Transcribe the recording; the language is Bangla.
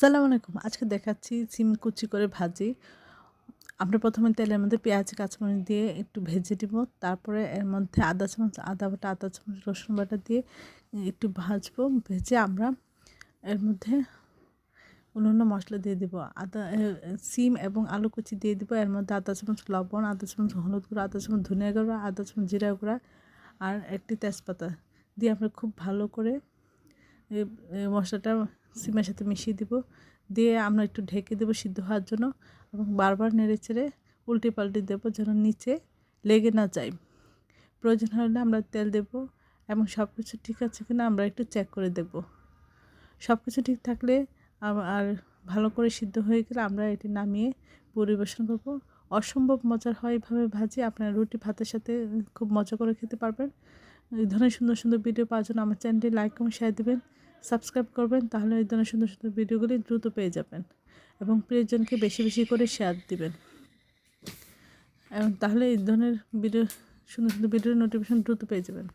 সালাম আলাইকুম। আজকে দেখাচ্ছি সিম কুচি করে ভাজি। আমরা প্রথমে তেলের মধ্যে পেঁয়াজ, কাঁচামরিচ দিয়ে একটু ভেজে দিব তারপরে এর মধ্যে আদা চামচ, আদা বাটা, আদা চামচ, রসুন বাটা দিয়ে একটু ভাজবো। ভেজে আমরা এর মধ্যে অন্য মশলা দিয়ে দিব। আদা সিম এবং আলু কুচি দিয়ে দিব। এর মধ্যে আদা চামচ লবণ, আদা চামচ হলুদ গুঁড়ো, আদা চামচ ধনিয়া গুঁড়ো, আদা চামচ জিরা গুঁড়া আর একটি তেজপাতা দিয়ে আমরা খুব ভালো করে মশলাটা সিমের সাথে মিশিয়ে দিব। দিয়ে আমরা একটু ঢেকে দেবো সিদ্ধ হওয়ার জন্য এবং বারবার নেড়ে চেড়ে উল্টে পাল্টে দেবো যেন নিচে লেগে না যায়। প্রয়োজন হলে আমরা তেল দেব এবং সব কিছু ঠিক আছে কিনা আমরা একটু চেক করে দেখব সব কিছু ঠিক থাকলে আর ভালো করে সিদ্ধ হয়ে গেলে আমরা এটি নামিয়ে পরিবেশন করব। অসম্ভব মজার হয় এভাবে ভাজি। আপনার রুটি ভাতের সাথে খুব মজা করে খেতে পারবেন। এই ধরনের সুন্দর সুন্দর ভিডিও পাওয়ার জন্য আমার চ্যানেলটি লাইক এবং শেয়ার দেবেন। সাবস্ক্রাইব করবেন, তাহলে এই ধরনের সুন্দর সুন্দর ভিডিওগুলি দ্রুত পেয়ে যাবেন এবং প্রিয়জনকে বেশি বেশি করে শেয়ার দিবেন। এবং তাহলে এই ধরনের ভিডিও, সুন্দর সুন্দর ভিডিওর নোটিফিকেশন দ্রুত পেয়ে যাবেন।